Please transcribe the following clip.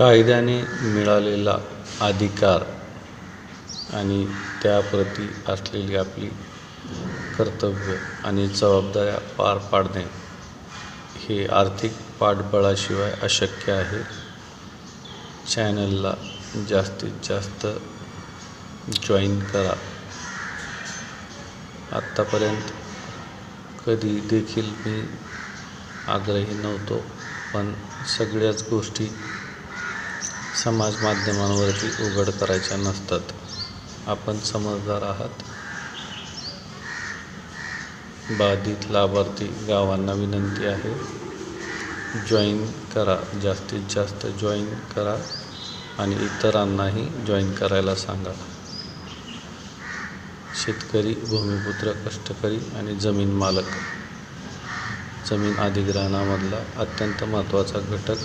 कायद्याने मिळालेला अधिकार आणि त्याप्रती असलेली आपली कर्तव्य आणि जबाबदाऱ्या पार पाडणे हे आर्थिक पाठबळाशिवाय अशक्य आहे. चॅनलला जास्तीत जास्त जॉईन करा. आत्तापर्यंत कधी देखील मी आग्रही नव्हतो पण सगळ्याच गोष्टी समाज माध्यमांवरती उघड करायच्या नसतात. आपण समजदार आहात. बाधित लाभार्थी गावांना विनंती आहे. जॉईन करा. जास्तीत जास्त जॉईन करा आणि इतरांनाही जॉईन करायला सांगा. शेतकरी भूमिपुत्र कष्टकरी आणि जमीन मालक. जमीन अधिग्रहणामधला अत्यंत महत्त्वाचा घटक